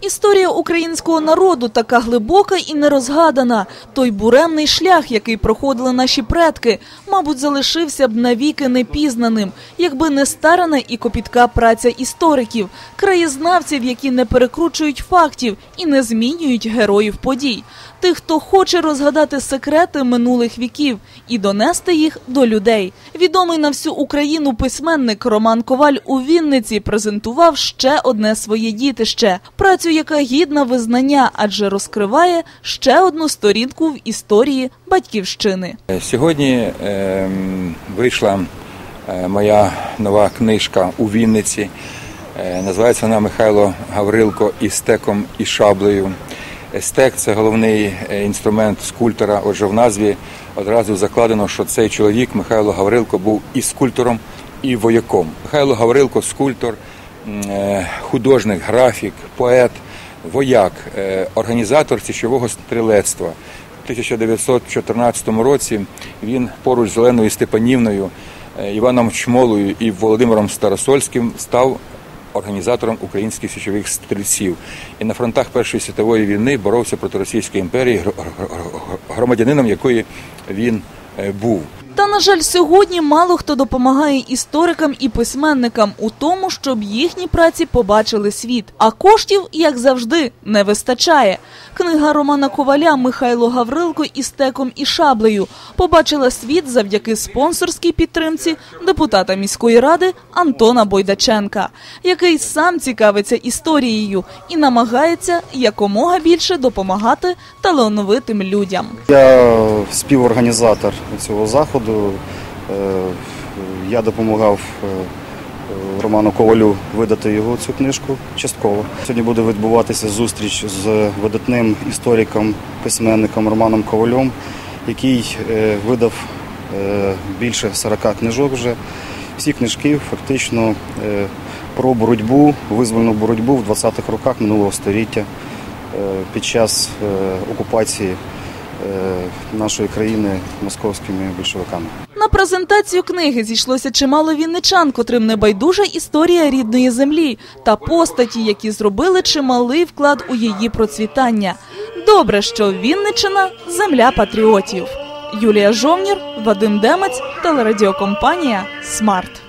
Історія українського народу така глибока і нерозгадана. Той буремний шлях, який проходили наші предки, мабуть, залишився б навіки непізнаним, якби не старана і копітка праця істориків, краєзнавців, які не перекручують фактів і не змінюють героїв подій, тих, хто хоче розгадати секрети минулих віків і донести їх до людей. Відомий на всю Україну письменник Роман Коваль у Вінниці презентував ще одне своє дітище працю, яка гідна визнання, адже розкриває ще одну сторінку в історії батьківщини. Сьогодні ем, вийшла е, моя нова книжка у Вінниці. Е, Називається вона Михайло Гаврилко із стеком і шаблею. Е, Стек це головний е, інструмент скульптора. Отже, в назві одразу закладено, що цей чоловік Михайло Гаврилко був і скульптором, і вояком. Михайло Гаврилко скульптор, художник, графік, поет, вояк, е, організатор січового стрілецтва. У 1914 році він поруч з Оленою Степанівною, е, Іваном Чмолою і Володимиром Старосольським став організатором українських січових стрільців. І на фронтах Першої світової війни боровся проти Російської імперії, гр- гр- гр- громадянином якої він е, був. Та на жаль, сьогодні мало хто допомагає історикам і письменникам у тому, щоб їхні праці побачили світ. А коштів, як завжди, не вистачає. Книга Романа Коваля Михайло Гаврилко із стеком і шаблею побачила світ завдяки спонсорській підтримці депутата міської ради Антона Бойдаченка, який сам цікавиться історією і намагається якомога більше допомагати талановитим людям. Я співорганізатор цього заходу. Е, Я допомагав е, Роману Ковалю видати його цю книжку частково. Сьогодні буде відбуватися зустріч з видатним істориком, письменником Романом Ковалем, який е, видав е, більше 40 книжок вже. Всі книжки фактично е, про боротьбу, визвольну боротьбу в 20-х роках минулого століття під час окупації нашої країни московськими більшовиками. На презентацію книги зійшлося чимало вінничан, котрим не байдужа історія рідної землі та постаті, які зробили чималий вклад у її процвітання. Добре, що Вінничина земля патріотів. Юлія Жовнір, Вадим Демець, телерадіокомпанія Смарт.